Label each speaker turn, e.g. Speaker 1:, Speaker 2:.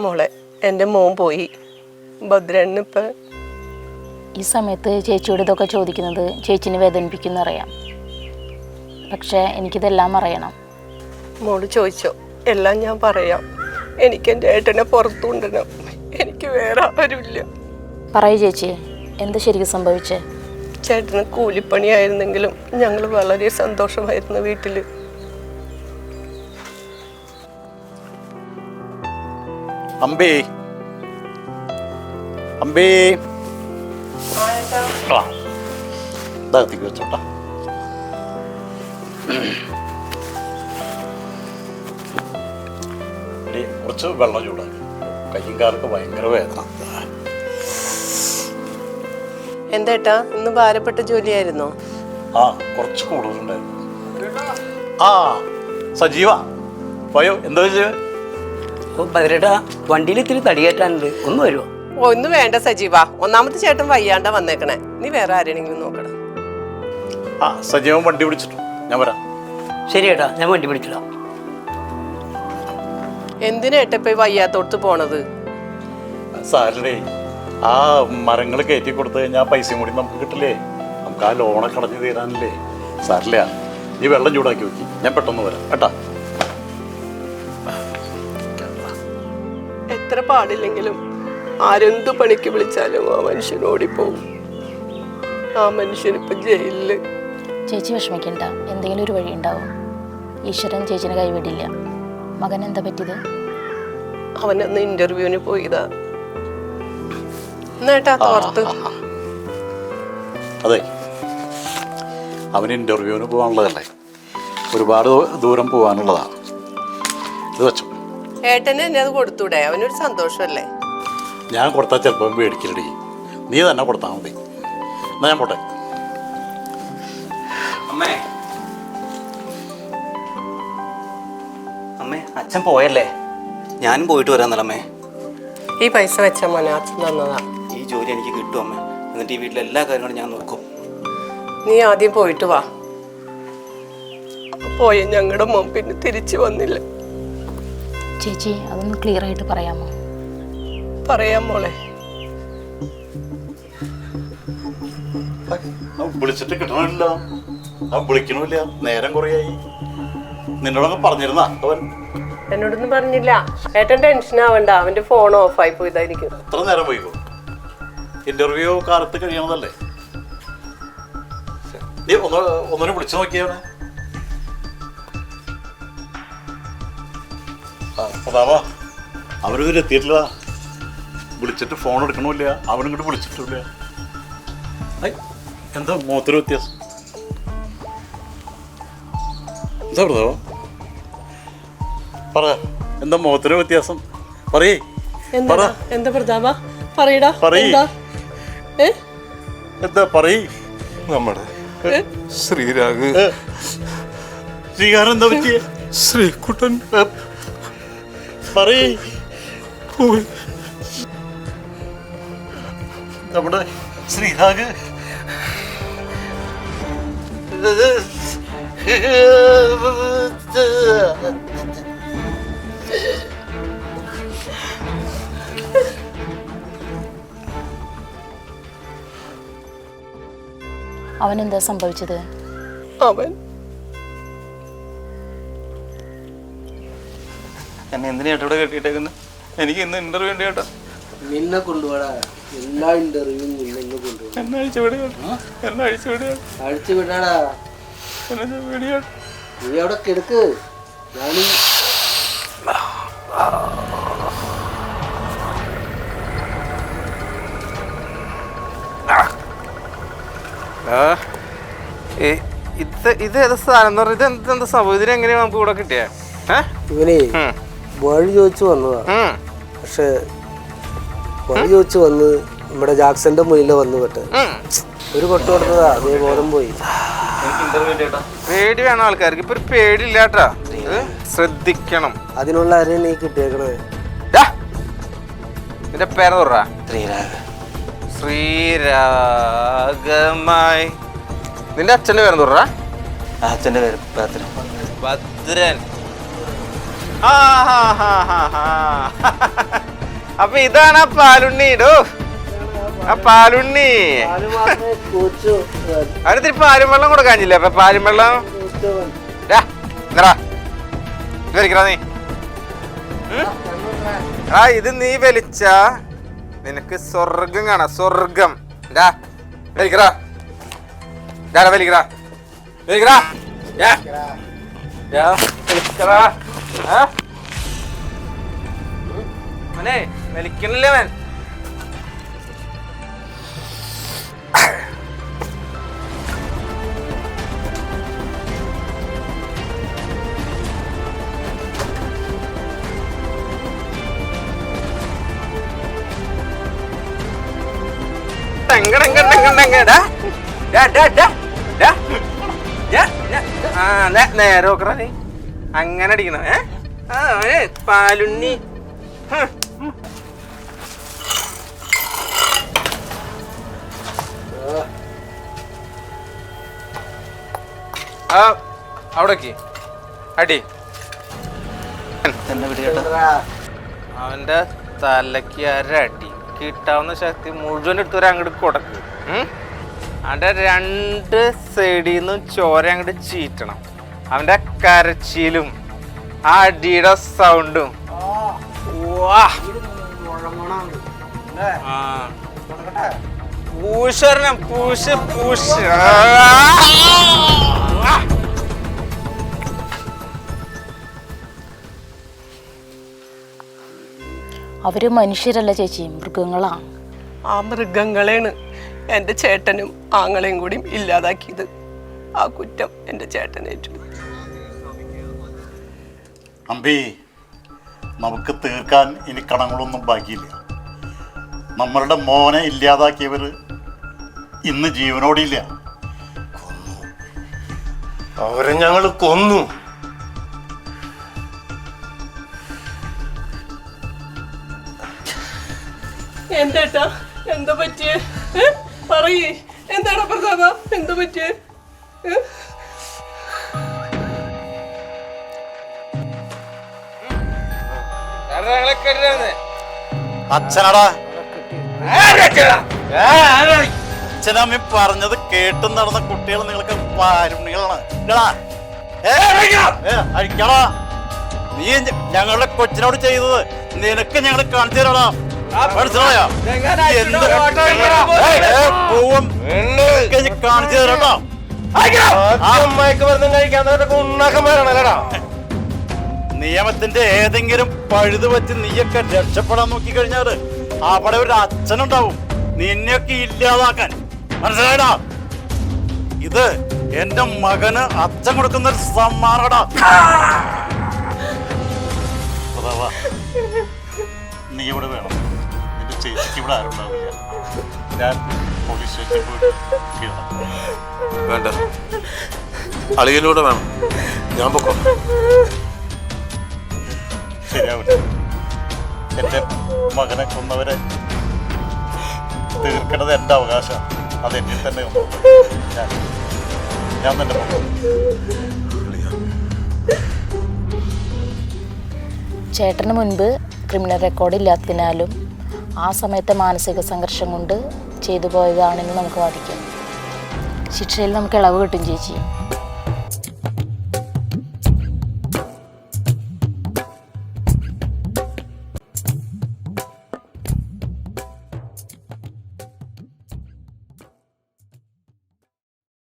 Speaker 1: മോളെ എന്റെ മോൻ പോയി. ഇപ്പം
Speaker 2: ഈ സമയത്ത് ചേച്ചിയോട് ഇതൊക്കെ ചോദിക്കുന്നത് ചേച്ചിനെ വേദനിപ്പിക്കുന്നറിയാം പക്ഷേ എനിക്കിതെല്ലാം അറിയണം.
Speaker 1: മോൾ ചോദിച്ചോ എല്ലാം ഞാൻ പറയാം. എനിക്ക് എന്റെ ഏട്ടനെ പുറത്തു കൊണ്ടുവരണം എനിക്ക് വേറെ ആരുമില്ല.
Speaker 2: പറയൂ ചേച്ചി എന്ത് ശരിക്കും സംഭവിച്ചേ?
Speaker 1: ചേട്ടന് കൂലിപ്പണിയായിരുന്നെങ്കിലും ഞങ്ങൾ വളരെ സന്തോഷമായിരുന്നു വീട്ടിൽ
Speaker 3: അമ്പേ. അമ്പേ. ആ. ഇതകത്തേക്ക് വെച്ചോട്ടാ. കുറച്ച് വെള്ളം ചൂടാക്കി. കയ്യും കാലൊക്കെ ഭയങ്കര വേദന.
Speaker 1: എന്തേട്ടാ ഇന്ന് ഭാരപ്പെട്ട ജോലിയായിരുന്നോ?
Speaker 3: ആ കുറച്ച് കൂടുതലുണ്ടായിരുന്നു. ആ സജീവ. പോയോ? എന്താ
Speaker 4: ഓ ഭദ്രേട്ടാ വണ്ടിയിൽ ഇത്തിരി തടിയേറ്റാനുണ്ട്. ഒന്ന് വരുമോ
Speaker 1: ഒന്നും ഇന്ന് വേണ്ട സജീവ. ഒന്നാമത്തെ ചേട്ടൻ വയ്യാണ്ട വന്നേക്കണേ. നീ വേറെ ആരെങ്കിലും നോക്കണം.
Speaker 3: ആ സജീവൻ വണ്ടി പിടിച്ചിട്ടു. ഞാൻ വരാം.
Speaker 4: ശരി ഏട്ടാ ഞാൻ വണ്ടി പിടിച്ചിടാം.
Speaker 1: എന്തിനേട്ട ഇപ്പൊ വയ്യാത്തോടത്ത് പോണത്?
Speaker 3: സാറിനെ ആ മരങ്ങൾ കയറ്റി കൊടുത്തു കഴിഞ്ഞാൽ പൈസ പൈസയും കൂടി നമുക്ക് കിട്ടില്ലേ? നമുക്ക് ആ ലോണൊക്കെ അടഞ്ഞു തീരാനല്ലേ? സാറില്ല നീ വെള്ളം ചൂടാക്കി വെക്കി. ഞാൻ പെട്ടെന്ന് വരാം. കേട്ടാ?
Speaker 1: പാടില്ലെങ്കിലും ആരെന്തു പണിക്ക് വിളിച്ചാലും ആ മനുഷ്യൻ ഓടിപ്പോവും. ആ മനുഷ്യൻ ഇപ്പൊ ജയിലിൽ.
Speaker 2: ചേച്ചി വിഷമിക്കണ്ട. എന്തെങ്കിലും ഒരു വഴി ഉണ്ടാവും. ഈശ്വരൻ ചേച്ചിനെ കൈവിടില്ല. മകൻ എന്താ പറ്റിയത്?
Speaker 1: അവൻ അന്ന് ഇന്റർവ്യൂവിന് പോയതാ. നേട്ടാ തോർത്ത്
Speaker 3: അതെ. അവന് ഇന്റർവ്യൂവിന് പോകാനുള്ളതല്ലേ? ഒരുപാട് ദൂരം പോകാനുള്ളതാണ് ഇത് വെച്ചോ.
Speaker 1: ഏട്ടന് എന്നെ അത് കൊടുത്തൂടെ? അവനൊരു സന്തോഷമല്ലേ
Speaker 3: ഞാൻ കൊടുത്താൽ ചിലപ്പോൾ മേടിക്കലടി. നീ തന്നെ കൊടുത്താൽ മതി. എന്നാ ഞാൻ പോട്ടെ.
Speaker 4: അമ്മേ. അമ്മേ അച്ഛൻ പോയല്ലേ? ഞാനും പോയിട്ട് വരാന്നല്ല അമ്മേ.
Speaker 1: ഈ പൈസ വെച്ച മോനെ അച്ഛൻ തന്നതാ.
Speaker 4: ഈ ജോലി എനിക്ക് കിട്ടും അമ്മേ. എന്നിട്ട് ഈ വീട്ടിലെ എല്ലാ കാര്യങ്ങളും ഞാൻ നോക്കും.
Speaker 1: നീ ആദ്യം പോയിട്ട് വാ. പോയ ഞങ്ങളുടെ മോൻ പിന്നെ തിരിച്ചു വന്നില്ല.
Speaker 2: ചേച്ചി അതൊന്ന് ക്ലിയർ ആയിട്ട് പറയാമോ?
Speaker 1: പറയാം മോളെ.
Speaker 3: വിളിച്ചിട്ട് കിട്ടണമില്ല അവൻ വിളിക്കണമില്ല നേരം കുറയായി. നിന്നോടൊക്കെ പറഞ്ഞിരുന്ന അവൻ.
Speaker 1: എന്നോടൊന്നും പറഞ്ഞില്ല. ഏട്ടൻ ടെൻഷൻ ആവണ്ട. അവന്റെ ഫോൺ ഓഫ് ആയി പോയതായിരിക്കും.
Speaker 3: എത്ര നേരം പോയിക്കോ? ഇന്റർവ്യൂ കാലത്ത് കഴിയണതല്ലേ? നീ ഒന്ന് ഒന്നിനെ വിളിച്ചു നോക്കിയാണ് പ്രതാപ അവരിതിൽ എത്തിയിട്ടില്ല വിളിച്ചിട്ട് ഫോൺ എടുക്കണമില്ല. അവനിങ്ങോട്ട് വിളിച്ചിട്ടില്ല എന്താ മുഖത്തൊരു വ്യത്യാസം? എന്താ പ്രതാപ പറ എന്താ മുഖത്തൊരു വ്യത്യാസം? പറയേ.
Speaker 1: എന്താ എന്താ പ്രതാപ? പറയടാ
Speaker 3: പറയ്.
Speaker 1: എന്താ?
Speaker 3: എന്താ പറയ്?
Speaker 5: നമ്മുടെ ശ്രീരാഗ്.
Speaker 3: ശ്രീകാരൻ എന്താ പറ്റിയ?
Speaker 5: ശ്രീകുട്ടൻ.
Speaker 3: പറയ്. നമ്മുടെ ശ്രീരാഗ്
Speaker 2: അവൻ എന്താ സംഭവിച്ചത്?
Speaker 1: അവൻ
Speaker 6: എന്നെ എന്തിനാ ചേട്ടാ ഇവിടെ കെട്ടിയിട്ടേക്കുന്നത് എനിക്ക് ഇന്ന് ഇന്റർവ്യൂ ഉണ്ട് ചേട്ടാ
Speaker 7: നിന്നെ കൊണ്ടുപോടാ എല്ലാ ഇന്റർവ്യൂവും നിന്നെ കൊണ്ടുപോകും
Speaker 6: എന്നെ അഴിച്ചു വിടുകയാണ് എന്നെ അഴിച്ചു വിടുകയാണ്
Speaker 7: അഴിച്ചു വിടാടാ.
Speaker 6: എന്നെ വിടുകയാണ്
Speaker 7: നീ അവിടെ കിടക്ക്. ഞാനും
Speaker 6: ഇത് ഇത് ഏത് സാധനം എന്ന് പറഞ്ഞാൽ ഇത് എന്താ സംഭവം ഇതിന് എങ്ങനെയാ നമുക്ക് ഇവിടെ കിട്ടിയേ? ഏ?
Speaker 7: ഇവനെ. വഴി ചോദിച്ചു വന്നതാ. പക്ഷെ വഴി ചോദിച്ചു വന്ന് നമ്മുടെ ജാക്സന്റെ മുന്നിൽ വന്ന് പെട്ട്. ഒരു പൊട്ട് കൊടുത്തതാ അതേ ബോധം പോയി
Speaker 4: എനിക്ക് ഇന്റർവ്യൂ
Speaker 6: പേടി വേണം ആൾക്കാർക്ക്. ഇപ്പൊ ഒരു പേടിയില്ല കേട്ടാ ഇത് ശ്രദ്ധിക്കണം.
Speaker 7: അതിനുള്ള ആരെയും നീ കിട്ടിയേക്കണേ.
Speaker 6: നിന്റെ പേര് തുറ
Speaker 4: ശ്രീരാഗ്.
Speaker 6: ശ്രീരാഗമായി. നിന്റെ അച്ഛന്റെ പേര് തുറ
Speaker 4: അച്ഛന്റെ അച്ഛന്റെ പേര് ഭദ്രൻ.
Speaker 6: ഭദ്രൻ. അപ്പൊ ഇതാണ് ആ പാലുണ്ണി ഇടോ ആ പാലുണ്ണി. അതിന് പാലും വെള്ളം കൊടുക്കാഞ്ഞില്ലേ? അപ്പൊ പാലും വെള്ളം. വലിക്കടാ നീ? ആ ഇത് നീ വലിച്ച നിനക്ക് സ്വർഗം കാണാം സ്വർഗം ഡാ വലിക്കടാ. ഡാ വലിക്കടാ? വലിക്കടാ. വലിക്കടാ? മോനെ വലിക്കണില്ലേ മേൻ നേരെ നോക്കറ നീ. അങ്ങനെ അടിക്കണം. ഏ? ആ അവനെ പാലുണ്ണി. ഹ്. ആ അവിടേക്ക്. അടി. അവന്റെ തലക്ക് അരടി. കിട്ടാവുന്ന ശക്തി മുഴുവൻ എടുത്തൊരു അങ്ങോട്ട് കൊടുക്ക്? അവന്റെ രണ്ട് സൈഡിൽ നിന്നും ചോര അങ്ങോട്ട് ചീറ്റണം. അവന്റെ കരച്ചിലും ആ അടിയുടെ സൗണ്ടും. പൂശരണം പൂശ് പൂശ്.
Speaker 2: അവർ മനുഷ്യരല്ല ചേച്ചി മൃഗങ്ങളാ.
Speaker 1: ആ മൃഗങ്ങളെയാണ് എന്റെ ചേട്ടനും ആങ്ങളെയും കൂടി ഇല്ലാതാക്കിയത്. ആ കുറ്റം എന്റെ ചേട്ടനേറ്റു
Speaker 3: അമ്പി നമുക്ക് തീർക്കാൻ ഇനി കണങ്ങളൊന്നും ബാക്കിയില്ല. നമ്മളുടെ മോനെ ഇല്ലാതാക്കിയവർ ഇന്ന് ജീവനോടില്ല.
Speaker 5: അവരെ ഞങ്ങൾ കൊന്നു.
Speaker 1: എന്തേട്ടാ? എന്താ പറ്റിയേ? പറയേ. എന്താണ് പ്രതാപ എന്താ പറ്റിയേ?
Speaker 3: അച്ഛനടാ. അച്ഛനമ്മ പറഞ്ഞത് കേട്ടും നടന്ന കുട്ടികൾ നിങ്ങൾക്ക് അഴിക്കടാ. നീ ഞങ്ങളുടെ കൊച്ചിനോട് ചെയ്തത്? നിനക്ക് ഞങ്ങൾ കാണിച്ചു തരാടാ. മനസ്സിലായോ? കാണിച്ചു തരാട്ടോ
Speaker 5: മയക്കുമരുന്നും കഴിക്കാത്തവരൊക്കെ ഉണ്ണാക്കന്മാരാണല്ലടാ
Speaker 3: നിയമത്തിന്റെ ഏതെങ്കിലും പഴുത് വെച്ച് നീയൊക്കെ രക്ഷപ്പെടാൻ നോക്കി കഴിഞ്ഞാൽ അവിടെ ഒരു അച്ഛനുണ്ടാവും. നിന്നെയൊക്കെ ഇല്ലാതാക്കാൻ. മനസ്സിലായടാ? ഇത് എന്റെ മകന് അച്ഛൻ കൊടുക്കുന്ന ഒരു സമ്മാനടാ നീ ഇവിടെ വേണം. എന്റെ ചേച്ചിക്ക് ഇവിടെ ആരുണ്ടാവില്ല ഞാൻ പോലീസ് സ്റ്റേഷനിൽ പോയിട്ട്.
Speaker 5: വേണ്ട. അളിയിലൂടെ വേണം. ഞാൻ പൊക്കോ.
Speaker 3: ശരിയാവില്ല എന്റെ മകനെ കൊന്നവരെ തീർക്കേണ്ടത് എന്റെ അവകാശം. അത് എന്നിൽ തന്നെ ഞാൻ ഞാൻ തന്നെ
Speaker 2: ചേട്ടന് മുൻപ് ക്രിമിനൽ റെക്കോർഡ് ഇല്ലാത്തതിനാലും ആ സമയത്തെ മാനസിക സംഘർഷം കൊണ്ട് ചെയ്തു പോയതാണെന്ന് നമുക്ക് വാദിക്കാം. ശിക്ഷയിൽ നമുക്ക് ഇളവ് കിട്ടും ചേച്ചി.